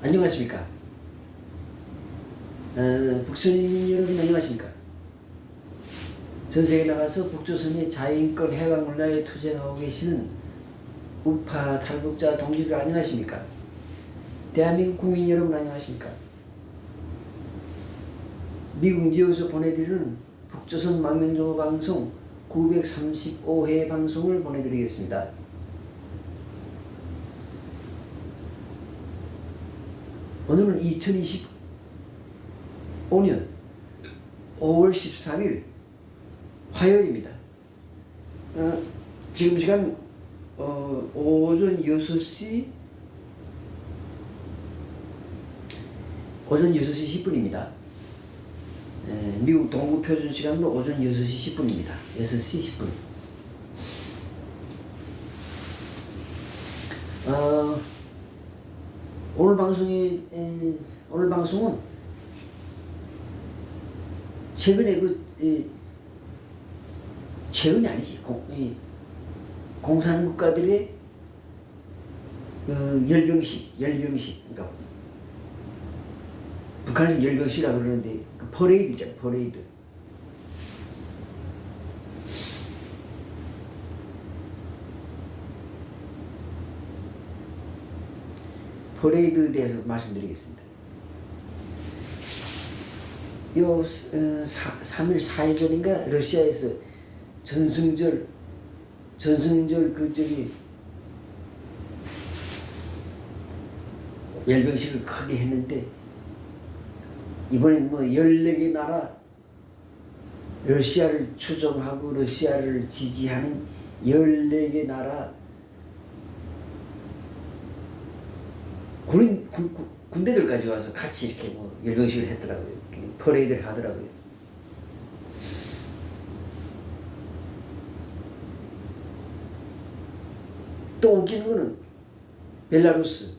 안녕하십니까? 어, 북선인 여러분 안녕하십니까? 전 세계 나가서 북조선의 자유인권 해방 문화에 투쟁하고 계시는 우파 탈북자 동지들 안녕하십니까? 대한민국 국민 여러분 안녕하십니까? 미국 뉴욕에서 보내드리는 북조선 망명정보 방송 935회 방송을 보내드리겠습니다. 오늘은 2025년 5월 13일 화요일입니다. 어, 지금 시간 어, 오전 6시 오전 6시 10분입니다. 미국 동부 표준 시간으로 오전 6시 10분입니다. 6시 10분. 어, 오늘 방송이 에, 오늘 방송은 최근에 그 이, 최근이 아니지. 공, 이, 공산 국가들의 그 열병식 열병식 그러니까 북한에서 열병식이라 그러는데 그 퍼레이드죠 퍼레이드 퍼레이드에 대해서 말씀드리겠습니다. 요 어, 3일 4일 전인가 러시아에서 전승절 전승절 그 저기 열병식을 크게 했는데 이번엔 뭐 14개 나라 러시아를 추종하고 러시아를 지지하는 14개 나라 군, 군, 군- 군대들 까지 와서 같이 이렇게 뭐 열병식을 했더라고요. 퍼레이드를 하더라고요. 또 웃기는 거는 벨라루스,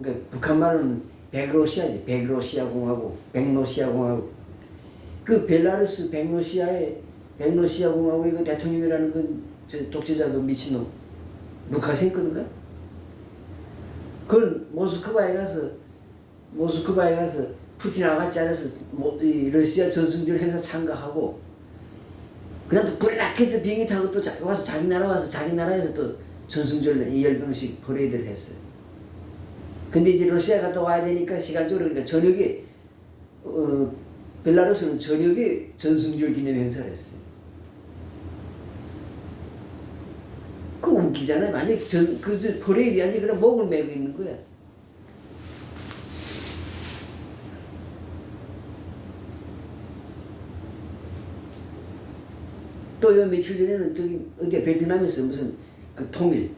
그러니까 북한 말은 백로시아지, 백로시아 공화국, 백로시아 공화국. 그 벨라루스 백로시아의 백로시아 공화국의 그 대통령이라는 그저 독재자 그 미친놈 루카센코인가? 그걸 모스크바에 가서 모스크바에 가서 푸틴 이 러시아 전승절 행사 참가하고 그다음 또 브라켓 비행기 타고 또 자- 와서 자기 나라 와서 자기 나라에서 또 전승절 이 열병식 퍼레이드를 했어요. 근데 이제 러시아 갔다 와야 되니까 시간적으로 그러니까 저녁에 어, 벨라루스는 저녁에 전승절 기념 행사를 했어요. 그 웃 기잖아요. 완전히 전, 그, 저, 퍼레이드 완전히 그냥 목을 메고 있는 거야. 또 요 며칠 전에는 저기 어디 베트남에서 무슨 그 통일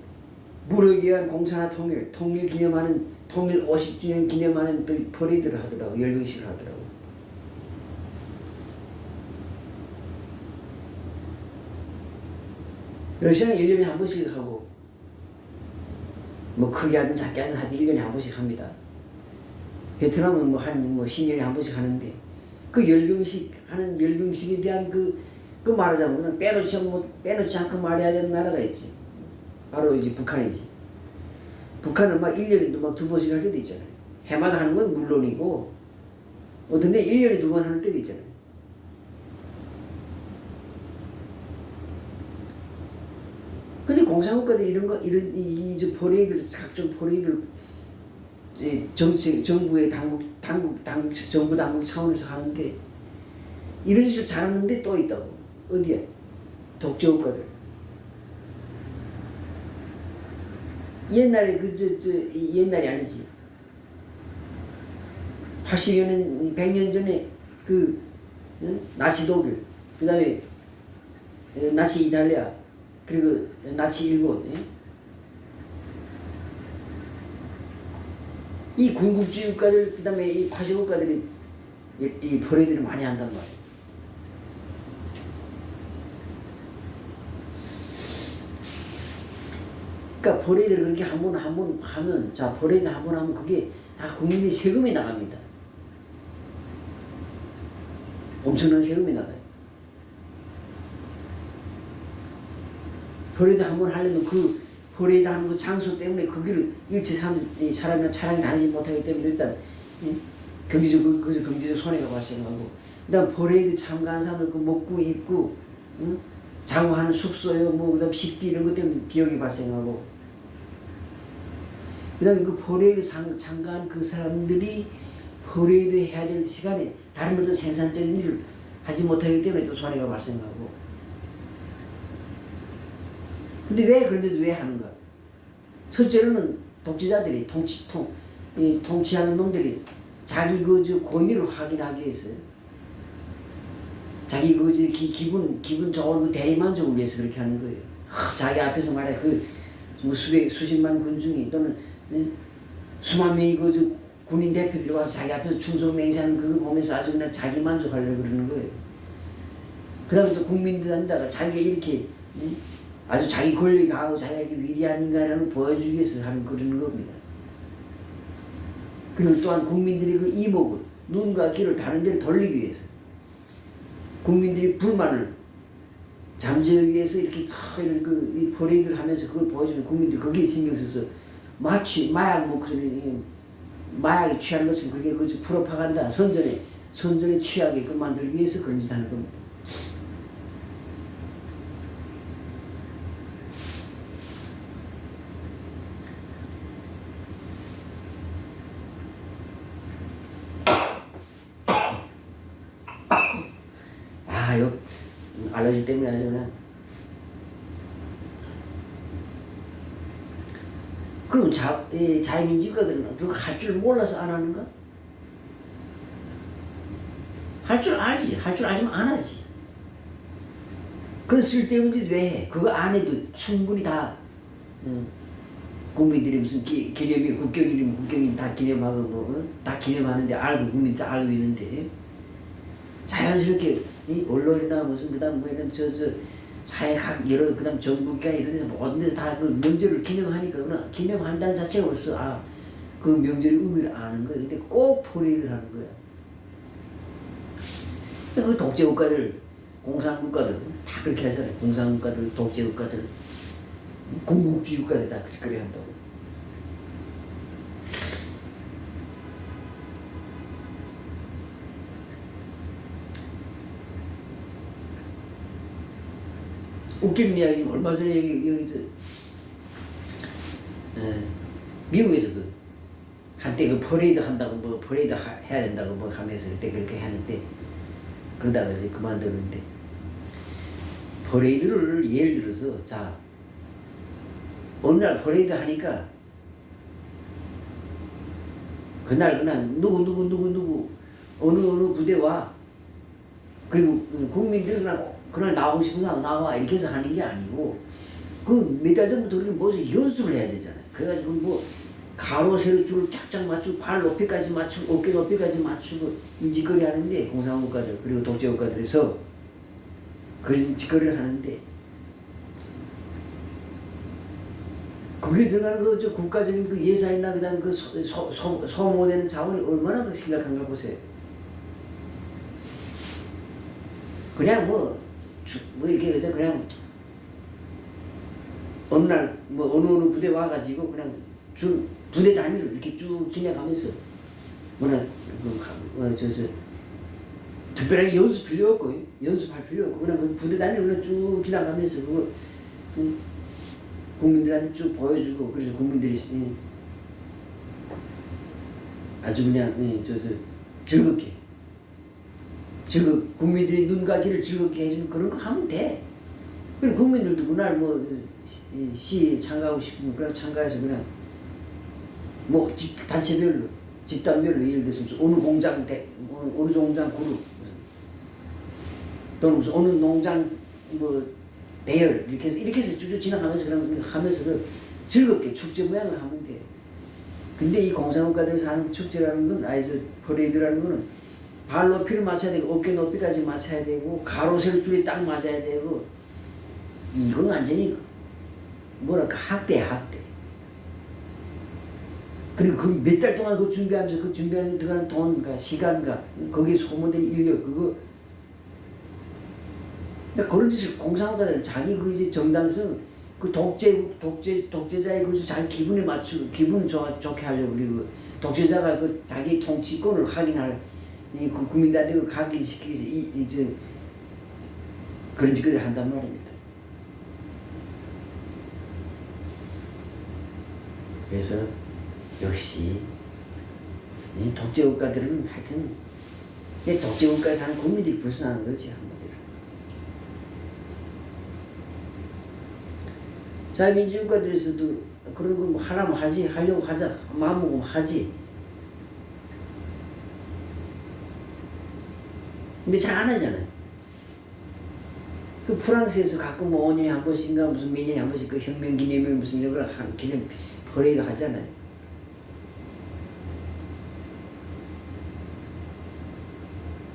무력에 의한 공산화 통일 통일 기념하는 통일 50주년 기념하는 또 퍼레이드를 하더라고 열병식을 하더라고 러시아는 1년에 한 번씩 하고 뭐 크게 하든 작게 하든 하든 1년에 한 번씩 합니다. 베트남은 뭐 한뭐 10년에 한 번씩 하는데 그 열병식 하는 열병식에 대한 그, 그 말하자면 그냥 빼놓지 않고 빼놓지 않고 말해야 되는 나라가 있지. 바로 이제 북한이지. 북한은 막 1년에도 막 두 번씩 할 때도 있잖아요. 해마다 하는 건 물론이고 어떤 데 1년에 두 번 하는 때도 있잖아요 근데 공산국가들 이런 거 이런 이저 포레이드 각종 포레이드 정치 정부의 당국 당국 당국 정부 당국 차원에서 하는데 이런 식으로 잘하는데 또 있다고. 어디야? 독재 국가들. 옛날에 그 저 저 옛날이 아니지. 80여 년 100년 전에 그 응? 나치 독일. 그 다음에 어, 나치 이탈리아 그리고 나치 일본 예? 이 군국주의 국가들 그다음에 이 파시 국가들이 이, 이 포레이드를 많이 한단 말이에요. 그러니까 포레이드를 그렇게 한 번 한 번 하면 자 포레이드 한번 하면 그게 다 국민의 세금이 나갑니다. 엄청난 세금이 나가요. 포레이드 한 번 하려면 그 퍼레이드 하는 그 장소 때문에 거기를 일체 사람, 이 사람이나 차량이 다니지 못하기 때문에 일단 음, 경제적 그, 그 경제적 손해가 발생하고. 그다음 퍼레이드 참가한 사람들 그 먹고 입고 응? 자고하는 숙소요 뭐 그다음 식비 이런 것 때문에 비용이 발생하고. 그다음에 그 퍼레이드 상, 참가한 그 사람들이 퍼레이드 해야 될 시간에 다른 어떤 생산적인 일을 하지 못하기 때문에 또 손해가 발생하고 근데 왜 그런데도 왜 하는가? 첫째로는 독재자들이 통치 통, 이 통치하는 놈들이 자기 그저 권위를 확인하기 위해서 자기 그저 기, 기분 기분 좋은 그 대리만족을 위해서 그렇게 하는 거예요. 하, 자기 앞에서 말해 그뭐 수백 수십만 군중이 또는 예, 수만 명이 그저 군인 대표들이 와서 자기 앞에서 충성 맹세하는 그거 보면서 아주 그냥 자기 만족하려고 그러는 거예요. 그다음에 또 국민들한테다가 자기가 이렇게 예, 아주 자기 권력이 강하고 자기가 이렇게 위대한 인간이라는 걸 보여주기 위해서 하는 그런 겁니다. 그리고 또한 국민들이 그 이목을 눈과 귀를 다른 데로 돌리기 위해서 국민들이 불만을 잠재우기 위해서 이렇게 다 이런 그이 퍼레이드를 하면서 그걸 보여주는 국민들이 거기에 신경 써서 마치 마약 뭐 그런 이 마약에 취한 것처럼 그렇게 그 프로파간다 선전에 선전에 취하게끔 만들기 위해서 그런 짓 하는 겁니다. 아, 요 알러지 때문에 아주 그냥. 그럼 자, 이 자유민주국가들은 그거 할줄 몰라서 안 하는가? 할 줄 알지. 할 줄 알지만 안 하지. 그 쓸데없는 짓 왜 해? 그거 안 해도 충분히 다 응. 국민들이 무슨 기, 기념일, 국경일이면 국경일 다 기념하고 뭐, 응? 다 기념하는데 알고 국민들 다 알고 있는데 자연스럽게 이 언론이나 무슨 그다음 뭐 이런 저저 사회 각 여러 그다음 정부기관 이런 데서 모든 데서 다 그 명절을 기념하니까 그나 기념한다는 자체가 벌써 아 그 명절의 의미를 아는 거야. 근데 꼭 포레이드를 하는 거야. 그 독재 국가들, 공산 국가들 다 그렇게 하잖아요. 공산 국가들, 독재 국가들, 군국주의 국가들 다 그렇게 한다고. 웃긴 이야기 좀 얼마 전에 여기 여기서 에, 미국에서도 한때 그 퍼레이드 한다고 뭐 퍼레이드 하, 해야 된다고 뭐 하면서 그때 그렇게 하는데 그러다가 이제 그만두는데 퍼레이드를 예를 들어서 자 어느 날 퍼레이드 하니까 그날 그냥 누구 누구 누구 누구 어느 어느 부대 와. 그리고 국민들이 그날 나오고 싶은 사람 나와 이렇게 해서 하는 게 아니고 그 몇 달 전부터 그렇게 뭐서 연습을 해야 되잖아요. 그래가지고 뭐 가로 세로 줄을 쫙쫙 맞추고 발 높이까지 맞추고 어깨 높이까지 맞추고 이 짓거리 하는데 공산국가들 그리고 독재국가들에서 그런 짓거리를 하는데 거기에 들어가는 그저 국가적인 그 예산이나 그다음 그 소모되는 자원이 얼마나 그 심각한가 보세요. 그냥 뭐, 주, 뭐 이렇게 그저 그냥 어느 날 뭐 어느 어느 부대 와가지고 그냥 줄 부대 단위로 이렇게 쭉 지나가면서 뭐나 그저저 특별하게 연습 필요 없고 연습할 필요 없고 그냥 그 부대 단위로 그냥 쭉 지나가면서 그거 음, 국민들한테 쭉 보여주고 그래서 국민들이 음, 아주 그냥 음, 저저 즐겁게 즐거 국민들이 눈과 귀를 즐겁게 해주는 그런 거 하면 돼. 그리고 국민들도 그날 뭐 시, 시 참가하고 싶으면 그냥 참가해서 그냥 뭐 집, 단체별로 집단별로 예를 들어서 어느 공장 대 어느, 어느 공장 그룹 또는 무슨 어느 농장 뭐 대열 이렇게 해서 이렇게 해서 쭉 지나가면서 그냥 하면서 그 즐겁게 축제 모양을 하면 돼. 근데 이 공산국가들에서 하는 축제라는 건 아니 저 퍼레이드라는 거는 발 높이를 맞춰야 되고 어깨 높이까지 맞춰야 되고 가로 세로 줄이 딱 맞아야 되고. 이건 완전히 뭐랄까 학대 학대. 그리고 그 몇 달 동안 그 준비하면서 그 준비하는 데 들어가는 돈과 시간과 거기에 소모된 인력 그거. 그러니까 그런 짓을 공산국가들은 자기 그 이제 정당성 그 독재 독재 독재자의 그 자기 기분에 맞추고 기분 좋아 좋게 하려고 그리고 독재자가 그 자기 통치권을 확인할 이그 국민들한테 그 각인시키기 이 이제 그런 짓거리를 한단 말입니다. 그래서 역시 이 독재 국가들은 하여튼 이 독재 국가에 사는 국민들이 불쌍한 거지 한마디로. 자유민주 국가들에서도 그런 거 뭐 하라면 하지 하려고 하자 마음 먹으면 하지. 근데 잘 안 하잖아요. 그 프랑스에서 가끔 뭐 5년에 한 번씩인가 무슨 몇 년에 한 번씩 그 혁명 기념일 무슨 이런 한 기념 퍼레이드 하잖아요.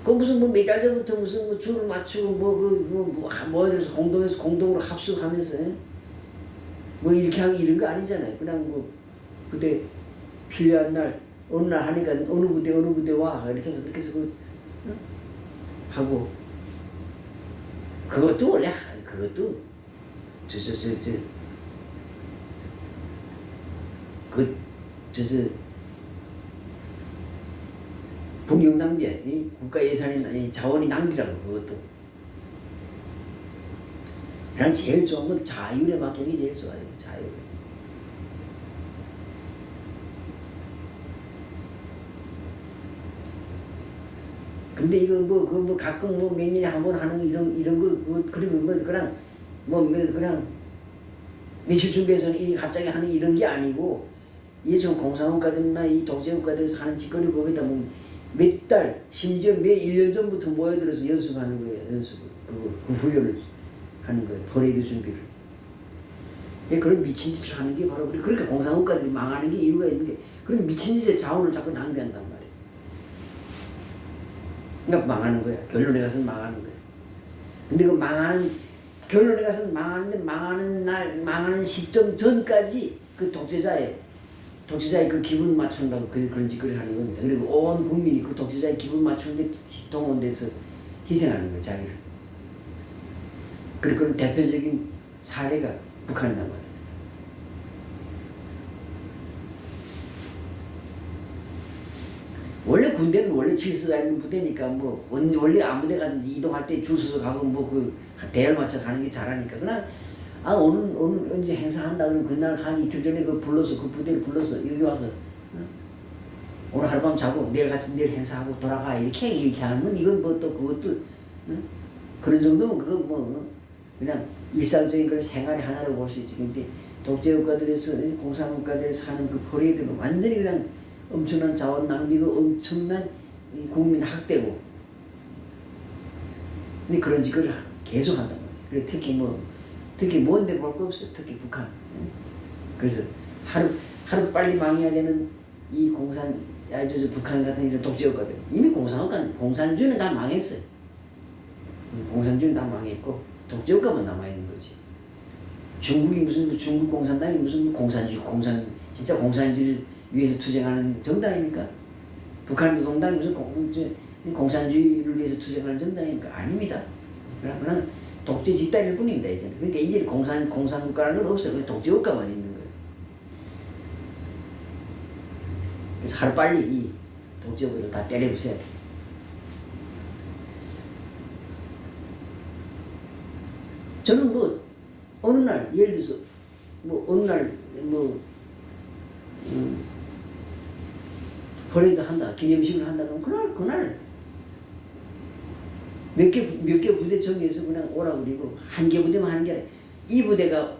그 무슨 뭐 몇 달 전부터 무슨 뭐 줄을 맞추고 뭐 그뭐뭐 모여서 공동에서 공동으로 합숙하면서 예? 뭐 이렇게 하고 이런 거 아니잖아요. 그냥 뭐 부대 필요한 날 어느 날 하니까 어느 부대 어느 부대 와 이렇게 해서 그렇게 해서 그 응? 하고 그것도 원래 하- 그것도 저저저저그 저저 북용 낭비야. 이 국가 예산이 이 자원이 낭비라고 그것도. 난 제일 좋은 건 자율에 맡기는 게 제일 좋아요. 자율. 근데 이거 뭐그 뭐 가끔 뭐 몇 년에 한 번 하는 이런 이런 거 그거 그리고 뭐 그냥 뭐 뭐 그냥 며칠 준비해서는 이 갑자기 하는 이런 게 아니고 이게 좀 공산국가들이나 이 독재국가들에서 하는 짓거리 거기다 뭐몇 달 심지어 몇 1년 전부터 모여들어서 연습하는 거예요 연습 그, 그 훈련을 하는 거예요 퍼레이드 준비를. 예, 그런 미친 짓을 하는 게 바로. 그러니까 공산국가들이 망하는 게 이유가 있는 게 그런 미친 짓에 자원을 자꾸 낭비한단 말이에요 그러니까 망하는 거야 결론에 가서는 망하는 거야 근데 그 망하는 결론에 가서는 망하는데 망하는 날 망하는 시점 전까지 그 독재자의 독재자의 그 기분 맞춘다고 그, 그런 짓거리를 하는 겁니다. 그리고 온 국민이 그 독재자의 기분 맞추는데 동원돼서 희생하는 거예요, 자기를. 그리고 그런 대표적인 사례가 북한이란 말입니다. 원래 군대는 원래 질서가 있는 부대니까 뭐 원- 원래 아무 데 가든지 이동할 때줄 서서 가고 뭐 그 대열 맞춰 가는 게 잘하니까 그냥 아 오늘 오늘 언제 행사한다 그러면 그날 한 이틀 전에 그 불러서 그 부대를 불러서 여기 와서 응? 오늘 하룻밤 자고 내일 같이 내일 행사하고 돌아가 이렇게 이렇게 하면 이건 뭐 또 그것도 응? 그런 정도면 그거 뭐 그냥 일상적인 그런 생활의 하나로 볼 수 있지 근데 독재 국가들에서 공산 국가들에서 하는 그 퍼레이드는 완전히 그냥 엄청난 자원 낭비고 엄청난 이 국민 학대고 근데 그런 짓을 계속 한단 말이에요. 특히 뭐 특히 뭔데 볼 거 없어. 특히 북한. 응? 그래서 하루 하루 빨리 망해야 되는 이 공산 아저 저 북한 같은 이런 독재국가들 이미 공산국가 공산주의는 다 망했어요. 음, 공산주의는 다 망했고 독재국가만 남아 있는 거지. 중국이 무슨 뭐 중국 공산당이 무슨 공산주의 공산 진짜 공산주의를 위해서 투쟁하는 정당입니까? 북한 노동당이 무슨 공, 저, 공산주의를 위해서 투쟁하는 정당입니까? 아닙니다. 그냥 그냥 독재 집단일 뿐입니다 이제는. 그러니까 이제 공산 공산 국가라는 건 없어요. 그냥 독재 국가만 있는 거예요. 그래서 하루 빨리 이 독재 국가를 다 때려 부숴야 돼. 저는 뭐 어느 날 예를 들어서 뭐 어느 날 뭐 음, 퍼레이드 한다 기념식을 한다 그러면 그날 그날 몇 개 몇 개 부대 정해서 그냥 오라 그리고 한 개 부대만 하는 게 아니라 이 부대가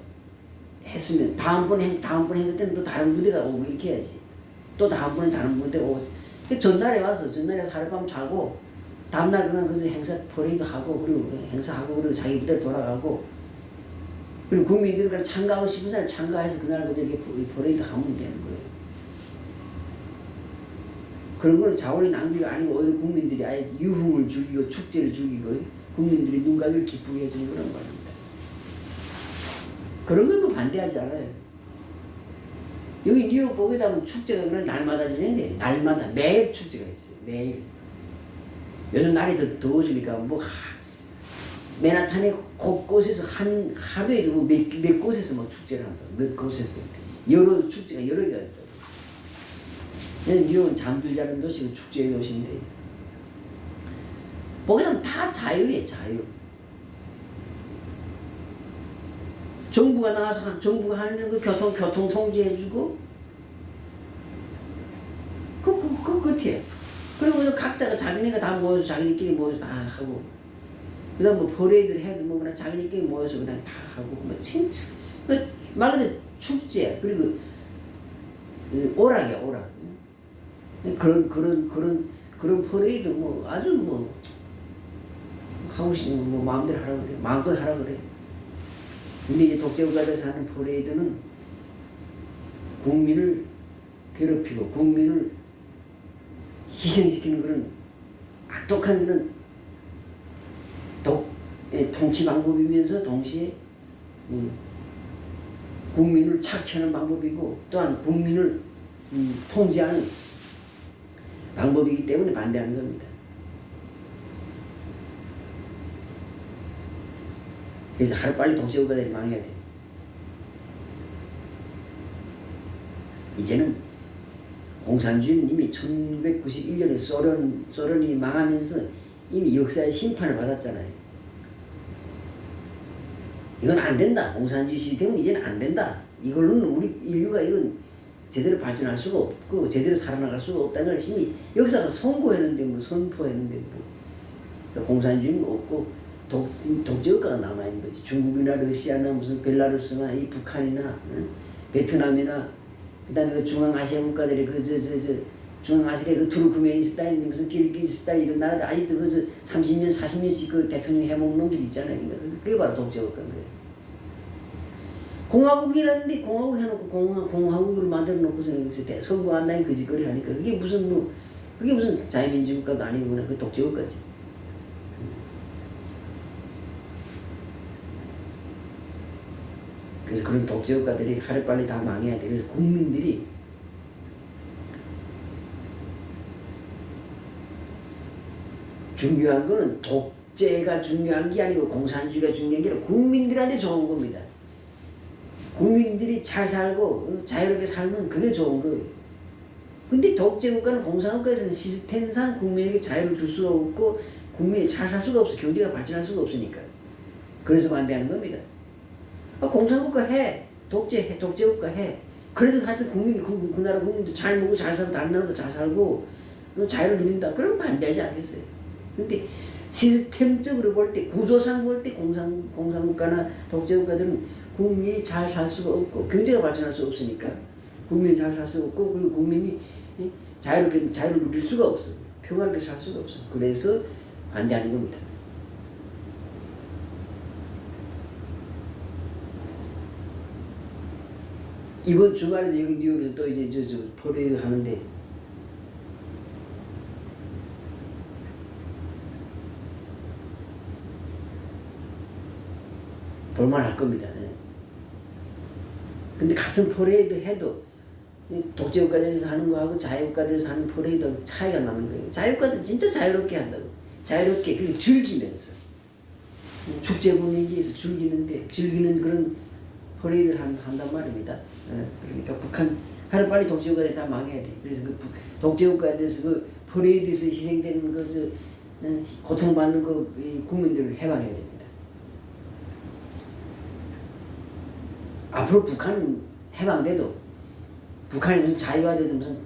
했으면 다음번에 다음번에 했을 때는 또 다른 부대가 오고 이렇게 해야지. 또 다음번에 다른 부대 오고. 그 전날에 와서 전날에 하룻밤 자고 다음날 그냥 그 행사 퍼레이드 하고 그리고 그 행사하고 그리고 자기 부대로 돌아가고. 그리고 국민들이 참가하고 싶은 사람 참가해서 그날 그 저기 퍼레이드 하면 되는 거예요. 그런 거는 자원의 낭비가 아니고 오히려 국민들이 아예 유흥을 즐기고 축제를 즐기고 국민들이 눈가기를 기쁘게 해주는 그런 말입니다. 그런 건뭐 반대하지 않아요. 여기 뉴욕 보게 되면 축제가 그냥 날마다 지내는데 날마다 매일 축제가 있어요. 매일. 요즘 날이 더 더워지니까 뭐 하, 맨하탄에 곳곳에서 한 하루에도 뭐 몇, 몇 곳에서 막 축제를 한다. 몇 곳에서 여러 축제가 여러 개가 있다. 뉴욕은 잠들 자는 도시고 축제의 도시인데 되면 다 자율이에요 자율. 정부가 나와서 한- 정부가 하는 그 교통 교통 통제해주고 그, 그, 그 끝이에요. 그리고 각자가 자기네가 다 모여서 자기네끼리 모여서 다 하고 그 다음 뭐 퍼레이드를 해도 뭐 그냥 자기네끼리 모여서 그냥 다 하고 뭐 진짜 그말 그대로 축제 그리고 그 오락이야 오락 응? 그런 그런 그런 그런 퍼레이드 뭐 아주 뭐 하고 싶은 뭐 마음대로 하라 그래. 마음껏 하라 그래. 근데 이제 독재국가에서 하는 퍼레이드는 국민을 괴롭히고 국민을 희생시키는 그런 악독한 그런 독, 예, 통치 방법이면서 동시에 음, 국민을 착취하는 방법이고 또한 국민을 음, 통제하는 방법이기 때문에 반대하는 겁니다. 그래서 하루빨리 독재국가들이 망해야 돼. 이제는 공산주의는 이미 1991년에 소련, 소련이 망하면서 이미 역사의 심판을 받았잖아요. 이건 안 된다. 공산주의 시스템은 이제는 안 된다. 이걸로는 우리 인류가 이건 제대로 발전할 수가 없고 제대로 살아나갈 수가 없다는 걸 이미 역사가 선고했는데 뭐 선포했는데 뭐 그러니까 공산주의는 없고 독, 독재국가가 남아있는 거지. 중국이나 러시아나 무슨 벨라루스나 이 북한이나 응? 베트남이나 그다음에 그 중앙아시아 국가들이 그 저 저 저 중앙아시아의 그 투르크메니스탄 무슨 키르기스탄 이런 나라들 아직도 그저 30년 40년씩 그 대통령 해먹는 놈들 있잖아요. 그러니까 그게 바로 독재국가인 거예요. 공화국이라는데 공화국 해놓고 공화, 공화국을 만들어 놓고서 여기서 대- 선거 한다니 거짓거리 하니까 그게 무슨 뭐 그게 무슨 자유민주 국가도 아니고 그냥 그 독재국가지. 그래서 그런 독재국가들이 하루빨리 다 망해야 돼. 그래서 국민들이 중요한 거는 독재가 중요한 게 아니고 공산주의가 중요한 게 아니라 국민들한테 좋은 겁니다. 국민들이 잘 살고 어, 자유롭게 살면 그게 좋은 거예요. 근데 독재국가는 공산국가에서는 시스템상 국민에게 자유를 줄 수가 없고 국민이 잘 살 수가 없어. 경제가 발전할 수가 없으니까. 그래서 반대하는 겁니다. 아, 공산국가 해. 독재 해. 독재국가 해. 그래도 하여튼 국민이 그, 그 나라 국민도 잘 먹고 잘 살고 다른 나라도 잘 살고 어, 자유를 누린다. 그럼 반대하지 않겠어요. 근데 시스템적으로 볼 때 구조상 볼 때 공산 공산국가나 독재국가들은 국민이 잘 살 수가 없고 경제가 발전할 수 없으니까 국민이 잘 살 수가 없고 그리고 국민이 예, 자유롭게 자유를 누릴 수가 없어. 평화롭게 살 수가 없어. 그래서 반대하는 겁니다. 이번 주말에도 여기 뉴욕에서 또 이제 저, 저 퍼레이드 하는데 볼만할 겁니다. 예. 근데 같은 퍼레이드 해도 이 독재국가들에서 하는 거하고 자유국가들에서 하는 퍼레이드 차이가 나는 거예요. 자유국가들 진짜 자유롭게 한다고. 자유롭게 그리고 즐기면서 축제 분위기에서 즐기는데 즐기는 그런 퍼레이드를 한, 한단 말입니다. 예, 그러니까 북한 하루빨리 독재국가들이 다 망해야 돼. 그래서 그 북- 독재국가들에서 그 퍼레이드에서 희생되는 그저 예, 고통받는 그이 국민들을 해방해야 됩니다. 앞으로 북한은 해방돼도 북한이 무슨 자유화돼도 무슨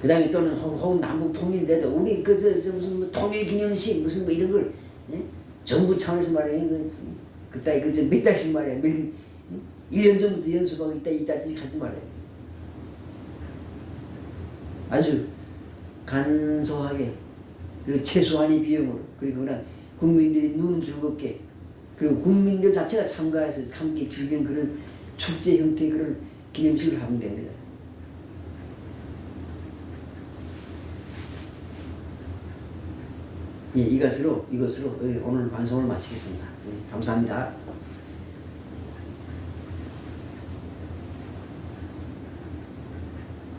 그 다음에 또는 혹- 혹은 남북 통일돼도 우리 그저 저 무슨 뭐 통일기념식 무슨 뭐 이런 걸 예? 정부 차원에서 말이야 그 그따위 그저 몇 달씩 말이야. 몇 1년 전부터 연습하고 있다 이따씩 하지 말아요 아주 간소하게 그리고 최소한의 비용으로. 그리고 그냥 국민들이 눈 즐겁게 그리고 국민들 자체가 참가해서 함께 즐기는 그런 축제 형태의 그런 기념식을 하면 됩니다. 예, 이것으로 이것으로 오늘 방송을 마치겠습니다. 예, 감사합니다.